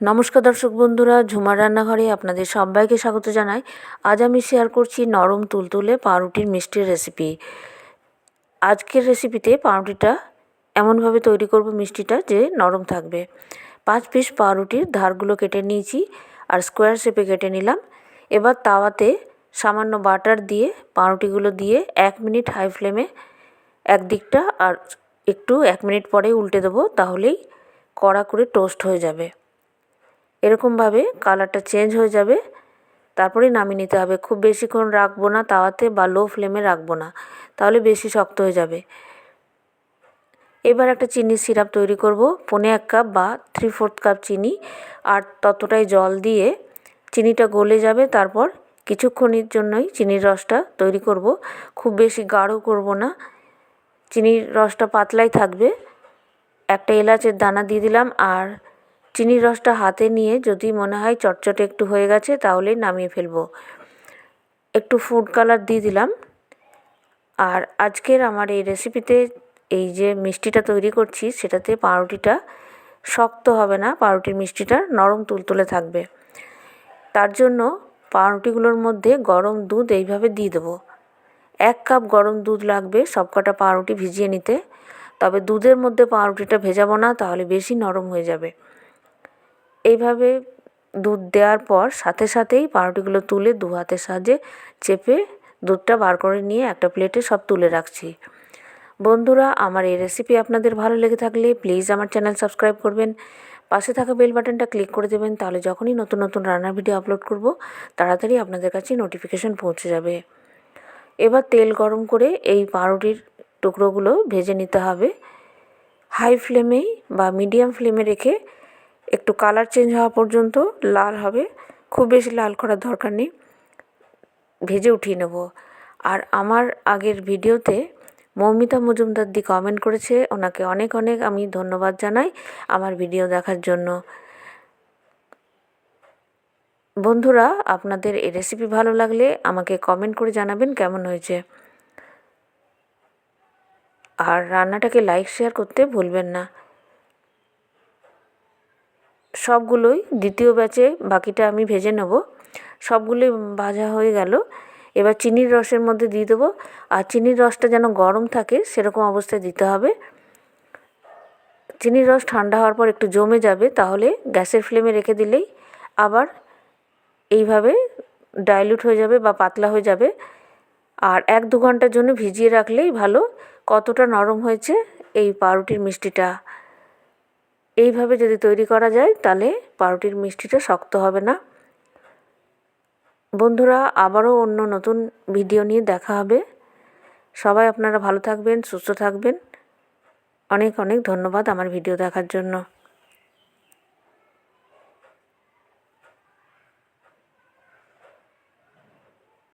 নমস্কার দর্শক বন্ধুরা, ঝুমার রান্নাঘরে আপনাদের সবাইকে স্বাগত জানাই। আজ আমি শেয়ার করছি নরম তুলতুলে পাউরুটির মিষ্টির রেসিপি আজকের রেসিপিতে পাউরুটিটা এমনভাবে তৈরি করব মিষ্টিটা যে নরম থাকবে। পাঁচ পিস পাউরুটির ধারগুলো কেটে নিয়েছি আর স্কোয়ার শেপে কেটে নিলাম। এবার তাওয়াতে সামান্য বাটার দিয়ে, পাউরুটিগুলো দিয়ে এক মিনিট হাই ফ্লেমে একদিকটা আর একটু এক মিনিট পরে উল্টে দেবো, তাহলেই কড়া করে টোস্ট হয়ে যাবে। এরকমভাবে কালারটা চেঞ্জ হয়ে যাবে। তারপরেই নামিয়ে নিতে হবে। খুব বেশিক্ষণ রাখব না তাওয়াতে বা লো ফ্লেমে রাখব না, তাহলে বেশি শক্ত হয়ে যাবে। এবার একটা চিনির সিরাপ তৈরি করব। পনে এক কাপ বা থ্রি ফোর্থ কাপ চিনি আর ততটাই জল দিয়ে চিনিটা গলে যাবে। তারপর কিছুক্ষণের জন্যই চিনির রসটা তৈরি করব। খুব বেশি গাঢ় করব না। চিনির রসটা পাতলাই থাকবে। একটা এলাচের দানা দিয়ে দিলাম আর চিনির রসটা হাতে নিয়ে যদি মনে হয় চটচটে একটু হয়ে গেছে তাহলেই নামিয়ে ফেলব। একটু ফুড কালার দিয়ে দিলাম। আর আজকের আমার এই রেসিপিতে এই যে মিষ্টিটা তৈরি করছি, সেটাতে পাউরুটিটা শক্ত হবে না, পাউরুটির মিষ্টিটা নরম তুলতুলে থাকবে। তার জন্য পাউরুটিগুলোর মধ্যে গরম দুধ এইভাবে দিয়ে দেবো। এক কাপ গরম দুধ লাগবে সবকটা পাউরুটি ভিজিয়ে নিতে। তবে দুধের মধ্যে পাউরুটিটা ভেজাবো না, তাহলে বেশি নরম হয়ে যাবে। এইভাবে দুধ দেওয়ার পর সাথে সাথেই পাউরুটিগুলো তুলে দু হাতের সাহায্যে চেপে দুধটা বার করে নিয়ে একটা প্লেটে সব তুলে রাখছি। বন্ধুরা, আমার এই রেসিপি আপনাদের ভালো লেগে থাকলে প্লিজ আমার চ্যানেল সাবস্ক্রাইব করবেন। পাশে থাকা বেল বাটনটা ক্লিক করে দেবেন, তাহলে যখনই নতুন নতুন রান্নার ভিডিও আপলোড করব, তাড়াতাড়ি আপনাদের কাছে নোটিফিকেশন পৌঁছে যাবে। এবার তেল গরম করে এই পাউরুটির টুকরোগুলো ভেজে নিতে হবে। হাই ফ্লেমেই বা মিডিয়াম ফ্লেমে রেখে একটু কালার চেঞ্জ হওয়া পর্যন্ত লাল হবে। খুব বেশি লাল করার দরকার নেই। ভেজে উঠিয়ে নেব। আর আমার আগের ভিডিওতে মৌমিতা মজুমদার দি কমেন্ট করেছে, ওনাকে অনেক অনেক আমি ধন্যবাদ জানাই আমার ভিডিও দেখার জন্য। বন্ধুরা, আপনাদের এই রেসিপি ভালো লাগলে আমাকে কমেন্ট করে জানাবেন কেমন হয়েছে। আর রান্নাটাকে লাইক শেয়ার করতে ভুলবেন না। সবগুলোই দ্বিতীয় ব্যাচে বাকিটা আমি ভেজে নেব। সবগুলোই ভাজা হয়ে গেল। এবার চিনির রসের মধ্যে দিয়ে দেবো। আর চিনির রসটা যেন গরম থাকে, সেরকম অবস্থায় দিতে হবে। চিনির রস ঠান্ডা হওয়ার পর একটু জমে যাবে, তাহলে গ্যাসের ফ্লেমে রেখে দিলেই আবার এইভাবে ডাইলুট হয়ে যাবে বা পাতলা হয়ে যাবে। আর এক দু ঘণ্টার জন্য ভিজিয়ে রাখলেই ভালো। কতটা নরম হয়েছে এই পাউরুটির মিষ্টিটা। এইভাবে যদি তৈরি করা যায়, তাহলে পাউরুটির মিষ্টিটা শক্ত হবে না। বন্ধুরা, আবারও অন্য নতুন ভিডিও নিয়ে দেখা হবে। সবাই আপনারা ভালো থাকবেন, সুস্থ থাকবেন। অনেক অনেক ধন্যবাদ আমার ভিডিও দেখার জন্য।